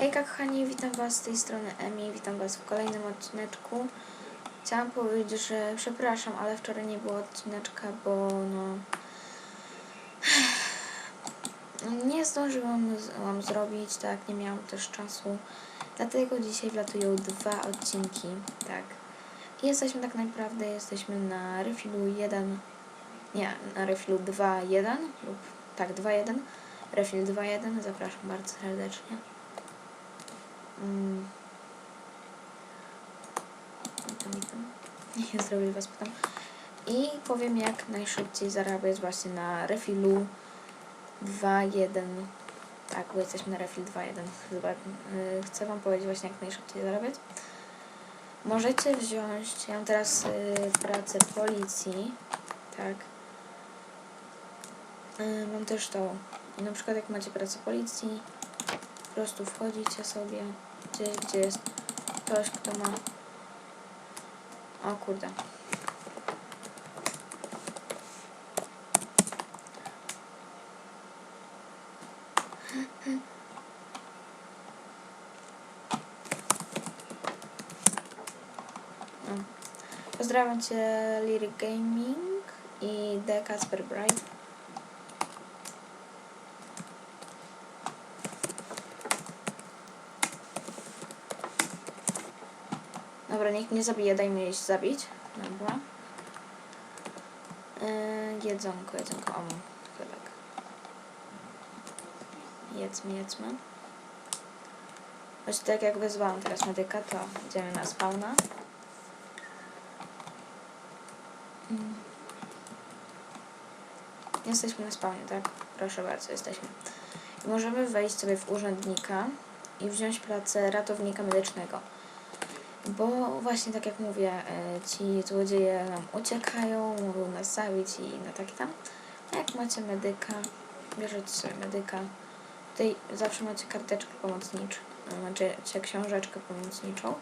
Hejka kochani, witam was z tej strony Emi, witam was w kolejnym odcineczku. Chciałam powiedzieć, że przepraszam, ale wczoraj nie było odcineczka, bo no... nie zdążyłam mam zrobić, tak, nie miałam też czasu. Dlatego dzisiaj wlatują dwa odcinki, tak. I Jesteśmy tak naprawdę, jesteśmy na refilu 1, nie, na refilu 2.1 lub tak, 2.1, refil 2.1, zapraszam bardzo serdecznie. Mm. Nie zrobię was potem. I powiem jak najszybciej zarabiać właśnie na refilu 2.1. Tak, bo jesteśmy na refil 2.1. Chyba, y, Chcę wam powiedzieć właśnie jak najszybciej zarabiać. Możecie wziąć, ja mam teraz y, pracę policji, tak. Y, mam też to, I na przykład jak macie pracę policji, po prostu wchodzicie sobie gdzieś, gdzie jest ktoś, kto ma... O kurde. Pozdrawiam Cię Lyric Gaming i The Casper Bright. Dobra, niech mnie zabije, dajmy jej zabić. Dobra. Yy, jedzonko, jedzonko. O. Jedzmy, jedzmy. Właśnie tak jak wyzwałam teraz medyka, to idziemy na spawna. Mm. Jesteśmy na spawnie, tak? Proszę bardzo, jesteśmy. I możemy wejść sobie w urzędnika i wziąć pracę ratownika medycznego. Bo właśnie tak jak mówię, e, ci złodzieje nam uciekają, mogą nas zabić i na takie tam. A jak macie medyka, bierzecie sobie medyka. Tutaj zawsze macie karteczkę pomocniczą, macie książeczkę pomocniczą,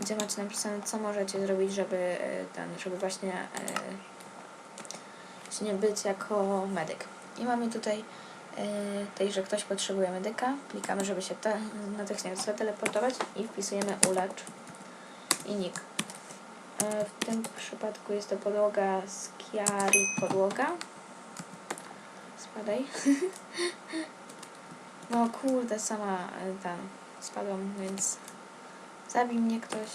gdzie macie napisane, co możecie zrobić, żeby e, ten, żeby właśnie e, właśnie być jako medyk. I mamy tutaj e, tutaj, że ktoś potrzebuje medyka, klikamy, żeby się te, natychmiast zateleportować i wpisujemy ulecz i nick. E, W tym przypadku jest to podłoga z Chiari podłoga. Spadaj. No kurde, sama e, tam spadłam, więc zabij mnie ktoś.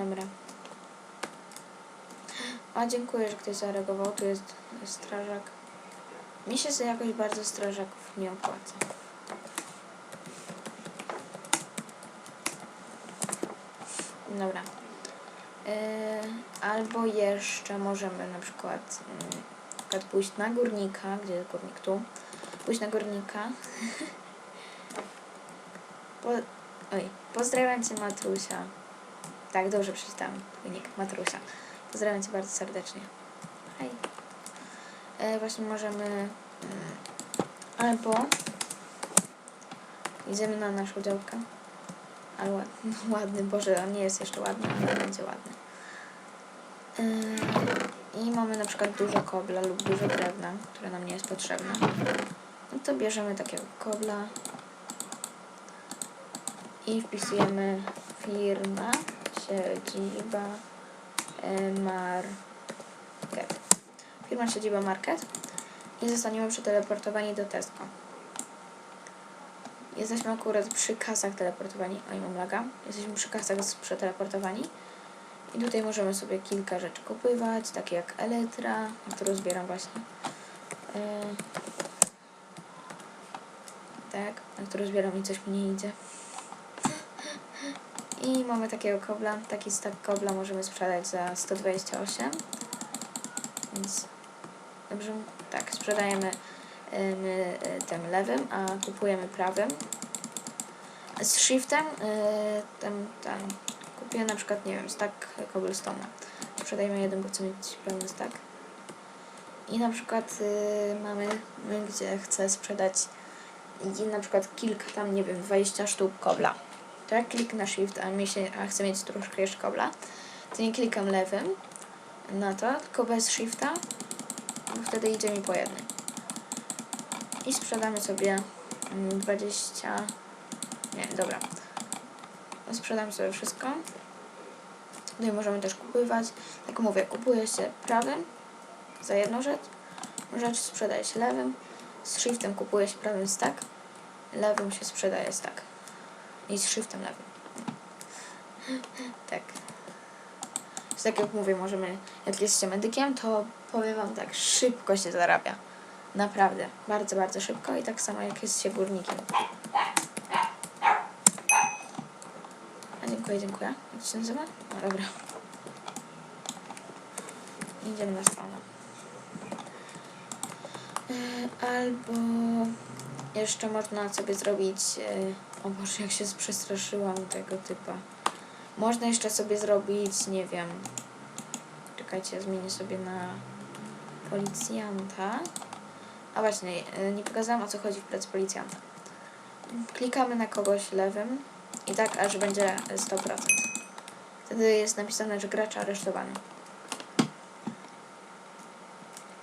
Dobra. A dziękuję, że ktoś zareagował. Tu jest strażak. Mi się sobie jakoś bardzo strażaków nie opłaca. Dobra. Yy, albo jeszcze możemy na przykład, yy, na przykład pójść na górnika, gdzie jest górnik tu, pójść na górnika. Po, oj, pozdrawiam Cię Matrusia. Tak, dobrze przeczytałam. Górnik Matrusia. Pozdrawiam Cię bardzo serdecznie. Hej. E, właśnie możemy mm, albo idziemy na naszą działkę. Ale ładny, ładny, Boże, on nie jest jeszcze ładny, ale będzie ładny. Yy, I mamy na przykład dużo kobla lub dużo drewna, które nam nie jest potrzebne. No to bierzemy takiego kobla i wpisujemy firma, siedziba, e, market. Firma, siedziba, market i zostaniemy przeteleportowani do Tesco. Jesteśmy akurat przy kasach teleportowani. Oj, mam laga. Jesteśmy przy kasach przeteleportowani. I tutaj możemy sobie kilka rzeczy kupywać, takie jak Elytra, na którą zbieram właśnie. Yy, tak, na którą zbieram i coś mi nie idzie. I mamy takiego kobla. Taki stack kobla możemy sprzedać za 128. Więc dobrze, tak, sprzedajemy my y, tym lewym, a kupujemy prawym. Z shiftem tym, tam kupię na przykład, nie wiem, stack cobblestone'a. Sprzedajmy jeden, bo chcę mieć pełny stack. I na przykład y, mamy, gdzie chcę sprzedać i na przykład kilka tam, nie wiem, 20 sztuk kobla. To kliknę shift, a, mi się, a chcę mieć troszkę jeszcze kobla, to nie klikam lewym na to, tylko bez shifta, bo wtedy idzie mi po jednej. I sprzedamy sobie mm, 20... Nie, dobra. Sprzedam sobie wszystko. Tutaj możemy też kupować. Tak mówię, kupuje się prawym za jedną rzecz. Rzecz sprzedaje się lewym. Z shiftem kupuje się prawym stack. Lewym się sprzedaje stack. I z shiftem lewym. Tak. Więc tak jak mówię, możemy, jak jesteście medykiem, to powiem wam tak, szybko się zarabia. Naprawdę, bardzo, bardzo szybko i tak samo jak jest się górnikiem. A dziękuję, dziękuję. Jak się nazywa? No dobra. Idziemy na stronę. Yy, Albo jeszcze można sobie zrobić. Yy, o Boże, jak się przestraszyłam tego typa. Można jeszcze sobie zrobić, nie wiem. Czekajcie, zmienię sobie na policjanta. A właśnie, yy, nie pokazałam o co chodzi w pracy policjanta. Klikamy na kogoś lewym i tak aż będzie 100%. Wtedy jest napisane, że gracz aresztowany.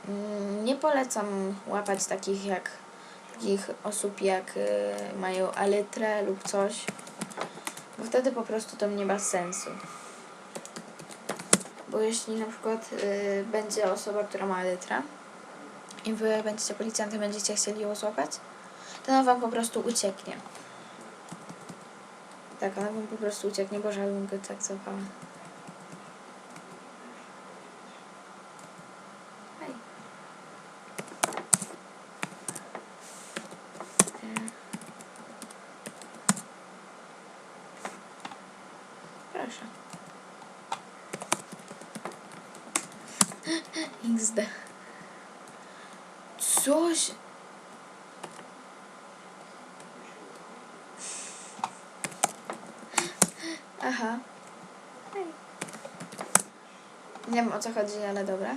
Mm, Nie polecam łapać takich jak takich osób jak y, mają elytrę lub coś, bo wtedy po prostu to nie ma sensu. Bo jeśli na przykład y, będzie osoba, która ma elytrę i wy będziecie policjantem, będziecie chcieli ją złapać, to ona wam po prostu ucieknie. Tak, ona wam po prostu ucieknie, bo żebym go tak złapała. Hej. E. Proszę. XD. Coś... Aha. Nie wiem o co chodzi, ale dobra.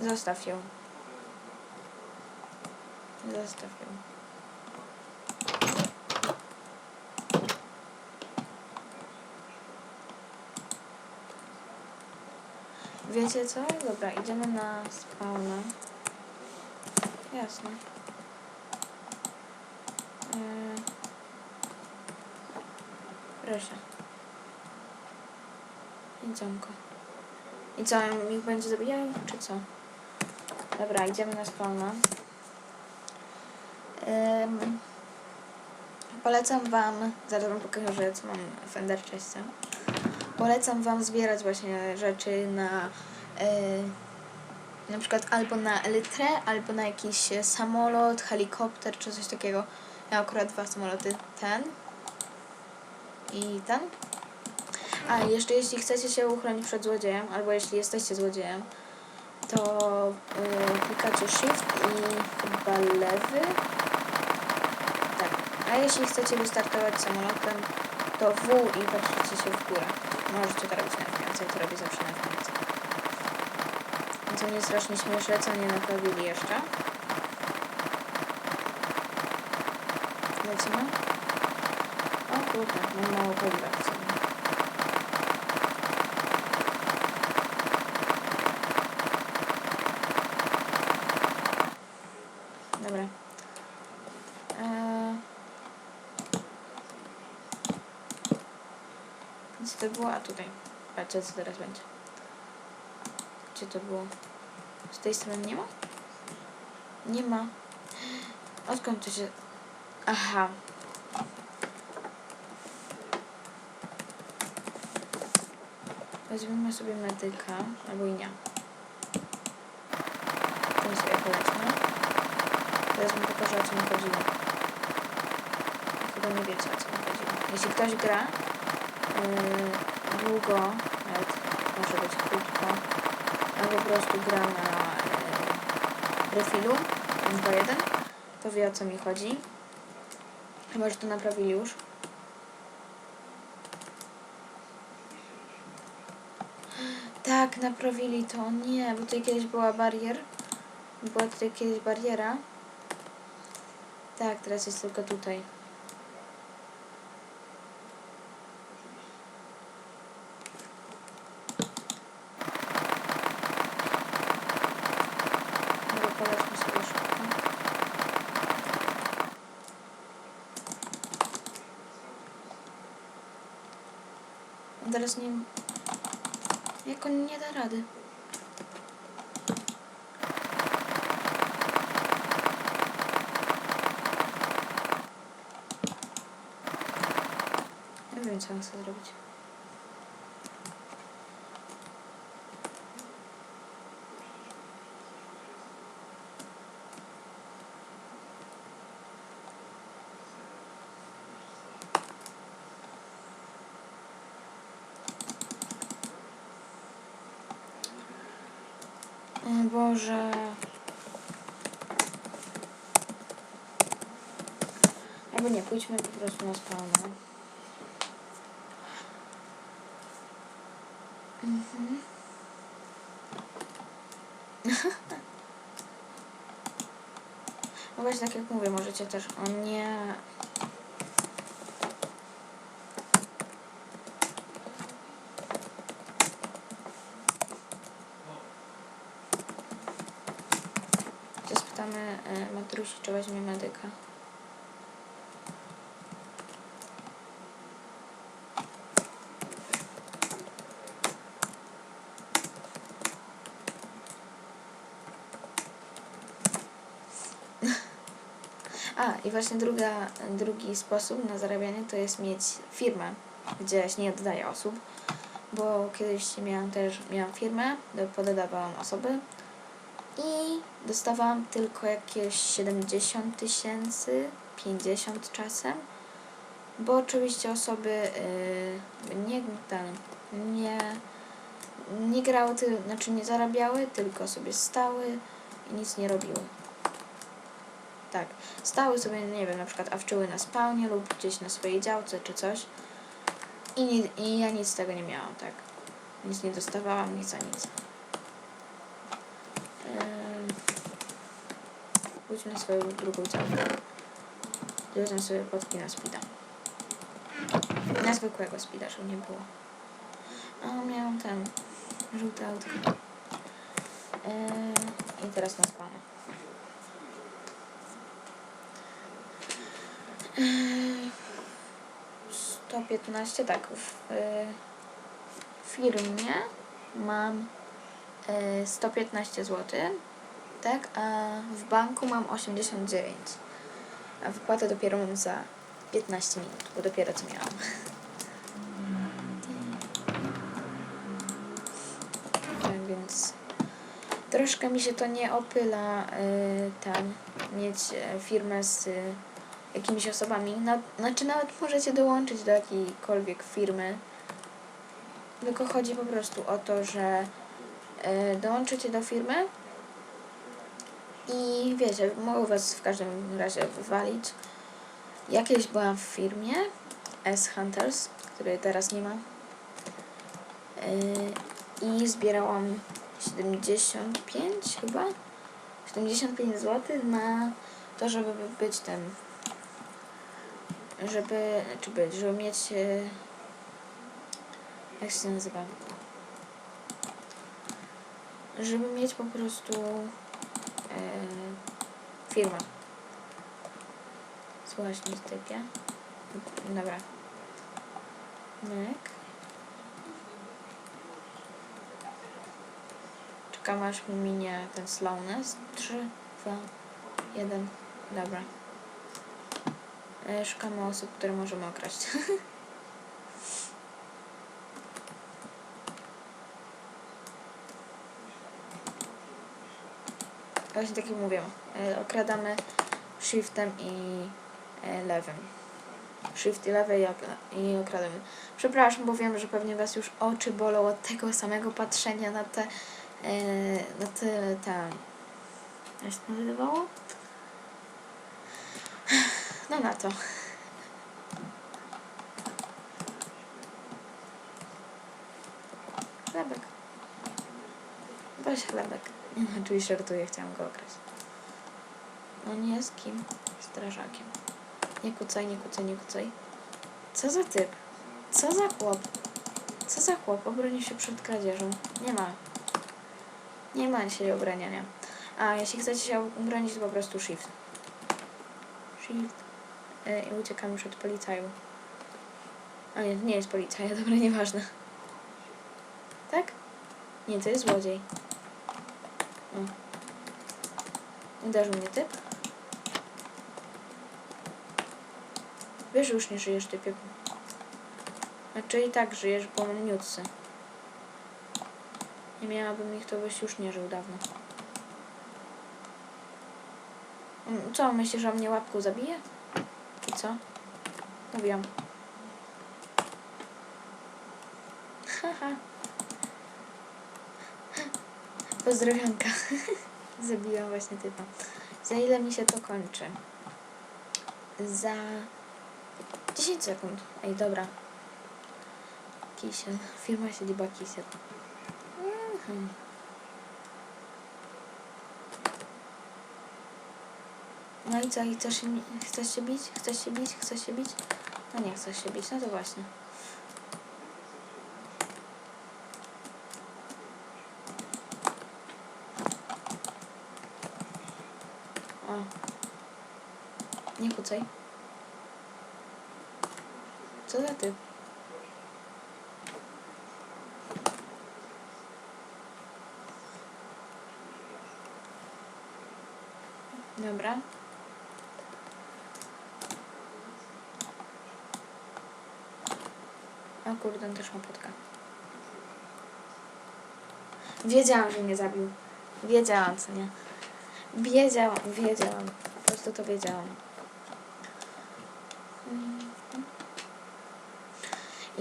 Zostaw ją. Zostaw. Wiecie co? Dobra, idziemy na spawna. Jasne. Yy. Proszę. Jedzonko. I co, ich będzie zabijają, czy co? Dobra, idziemy na spawna. Ym, polecam wam, zaraz wam pokażę, co mam w Ender Chestie. Polecam wam zbierać właśnie rzeczy na yy, na przykład albo na elytrę, albo na jakiś samolot, helikopter czy coś takiego. Ja akurat dwa samoloty, ten i ten. A jeszcze jeśli chcecie się uchronić przed złodziejem, albo jeśli jesteście złodziejem, to yy, klikacie shift i chyba lewy. A jeśli chcecie wystartować samolotem, to W i patrzycie się w górę. Możecie to robić na F5, ja to robię zawsze na F5. Co mnie strasznie śmieszy, co nie naprawili jeszcze. Lecimy. O kurde, mam mało paliwa w sobie. Dobra. Eee... Gdzie to było? A tutaj. Patrzcie co teraz będzie. Gdzie to było? Z tej strony nie ma? Nie ma. Odkąd to się... Aha. Weźmiemy sobie medyka, albo i nie. Ten sobie polećmy. Teraz wam pokażę o co mi chodziło. Chyba nie wiecie o co mi chodziło. Jeśli ktoś gra yy, długo, nawet może być krótko, a po prostu gra na e, refilu 2.1, to wie o co mi chodzi. Chyba, że to naprawili już. Tak, naprawili to. Nie, bo tutaj kiedyś była barier. Była tutaj kiedyś bariera. Tak, teraz jest tylko tutaj. Może polećmy sobie szybko. Nie wiem, jak on nie da rady. Nie wiem, co on chce zrobić. O Boże. Albo nie, pójdźmy po prostu na spawna. Mhm. No właśnie, tak jak mówię, możecie też o nie... Czy spytamy Matrusi, czy weźmie medyka? A, i właśnie druga, drugi sposób na zarabianie to jest mieć firmę, gdzie się nie oddaje osób, bo kiedyś miałam też miałam firmę, do- pododawałam osoby i dostawałam tylko jakieś 70 tysięcy, 50 czasem, bo oczywiście osoby yy, nie, ten, nie, nie grały, ty, znaczy nie zarabiały, tylko sobie stały i nic nie robiły. Tak, stały sobie, nie wiem, na przykład awczyły na spawnie lub gdzieś na swojej działce czy coś. I, ni- I ja nic z tego nie miałam, tak. Nic nie dostawałam, nic za nic. Na swoją drugą działkę. Wziąłem sobie potki na speeda. Na zwykłego speeda, żeby nie było. A miałam ten żółty autko. Yy, I teraz na spawnie. 115, tak. W firmie mam y, 115 zł, tak, a w banku mam 89. A wypłatę dopiero mam za 15 minut, bo dopiero co miałam. Tak więc troszkę mi się to nie opyla y, tam mieć y, firmę z y, jakimiś osobami. Na, znaczy nawet możecie dołączyć do jakiejkolwiek firmy. Tylko chodzi po prostu o to, że y, dołączycie do firmy i wiecie, mogą was w każdym razie wywalić. Ja kiedyś byłam w firmie S Hunters, której teraz nie ma. Y, I zbierałam 75 chyba 75 zł na to, żeby być tym żeby, czy być, żeby mieć e, jak się nazywa żeby mieć po prostu e, firmę słuchaj mi typie dobra. Myk czekam aż mi minie ten slowness. 3, 2, 1 dobra. E, Szukamy osób, które możemy okraść. Właśnie tak jak mówię, e, okradamy shiftem i e, lewym. Shift i lewy i, ok- i okradamy. Przepraszam, bo wiem, że pewnie Was już oczy bolą od tego samego patrzenia na te Yy, no tyle tam. Jak się to nazywało? No na to. Chlebek. Weź chlebek. No, czyli żartuję, chciałam go okraść. No nie jest kim? Strażakiem. Nie kucaj, nie kucaj, nie kucaj. Co za typ? Co za chłop? Co za chłop? Obroni się przed kradzieżą. Nie ma. Nie ma dzisiaj obraniania. A jeśli chcecie się obronić, to po prostu shift. Shift. E, I uciekamy przed policają. A nie, to nie jest policja, dobra, nieważne. Tak? Nie, to jest złodziej. Uderzył mnie typ. Wiesz, że już nie żyjesz, typie. Znaczy i tak żyjesz, bo mam niutsy. Nie miałabym ich, to byś już nie żył dawno. Mm, Co, myślisz, że mnie łapką zabije? Czy co? Mówiłam. Haha. Pozdrowionka. Zabiłam właśnie typa. Za ile mi się to kończy? Za 10 sekund. Ej, dobra. Kisiel. Firma siedziba Kisiel. Mhm. No i co? I chcesz, chcesz się bić? Chcesz się bić? Chcesz się bić? No nie chcesz się bić, no to właśnie. O. Nie kucaj. Co za ty? Dobra. O kurde, on też ma potka. Wiedziałam, że mnie zabił. Wiedziałam, co nie. Wiedziałam, wiedziałam. Po prostu to wiedziałam. Mhm.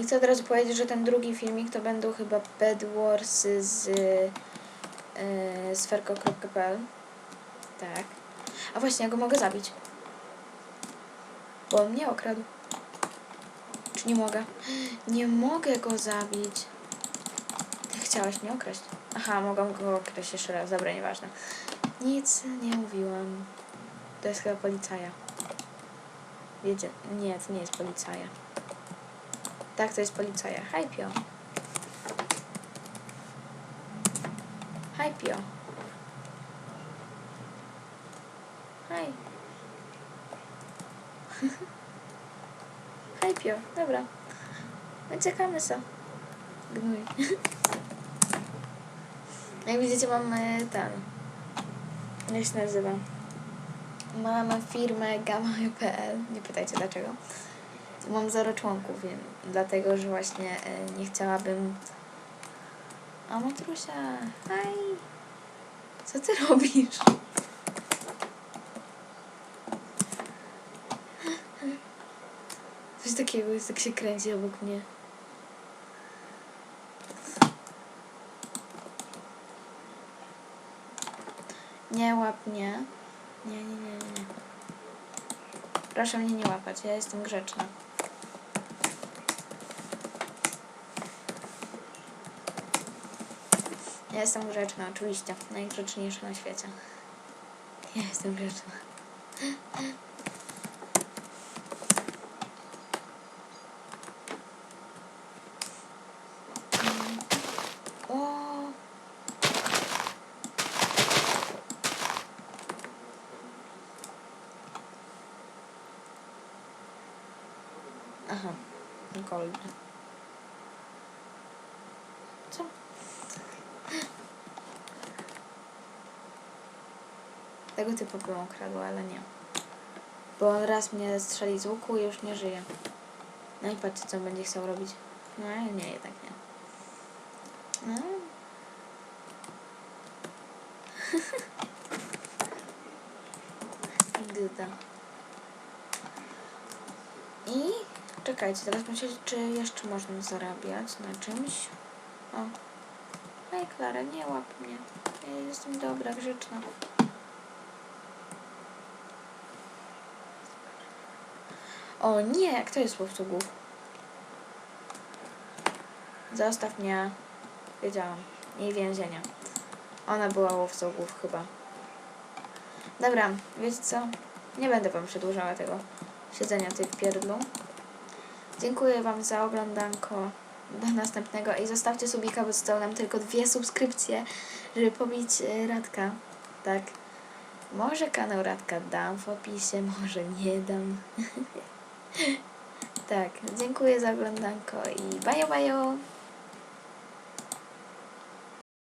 I chcę od razu powiedzieć, że ten drugi filmik to będą chyba bedwarsy z yy, sferko.pl Tak. A właśnie, ja go mogę zabić. Bo on mnie okradł. Czy nie mogę? Nie mogę go zabić. Ty chciałeś mnie okraść. Aha, mogę go okraść jeszcze raz. Dobra, nieważne. Nic nie mówiłam. To jest chyba policaja. Nie, to nie jest policaja. Tak, to jest policaja. Hej, Pio. Hej, Pio. Hej. Hej, Pio. Dobra. Uciekamy co? Gnój. Jak widzicie, mamy ten... Jak się nazywa? Mamy firmę gamma.pl. Nie pytajcie dlaczego. Mam zero członków, wiem. Dlatego, że właśnie e, nie chciałabym... A Matrusia, hej! Co ty robisz? Coś takiego jest, jak się kręci obok mnie. Nie łap mnie. Nie, nie, nie, nie. Proszę mnie nie łapać, ja jestem grzeczna. Jestem grzeczna, oczywiście. Najgrzeczniejsza na świecie. Ja jestem grzeczna. Aha, gold. Co? Tego typu bym ukradła, ale nie. Bo on raz mnie strzeli z łuku i już nie żyje. No i patrzcie, co będzie chciał robić. No nie, jednak nie. No. I czekajcie, teraz myśleć, czy jeszcze można zarabiać na czymś. O. Ej, Klara, nie łap mnie. Ja jestem dobra, grzeczna. O nie, kto jest łowcugów? Zostaw mnie. Wiedziałam. I więzienia. Ona była łowcugów chyba. Dobra, wiecie co? Nie będę wam przedłużała tego siedzenia tych pierdlu. Dziękuję wam za oglądanko. Do następnego i zostawcie subika, bo zostały nam tylko dwie subskrypcje, żeby pobić y, Radka. Tak. Może kanał Radka dam w opisie, może nie dam. tak, dziękuję za oglądanko i bajo bajo!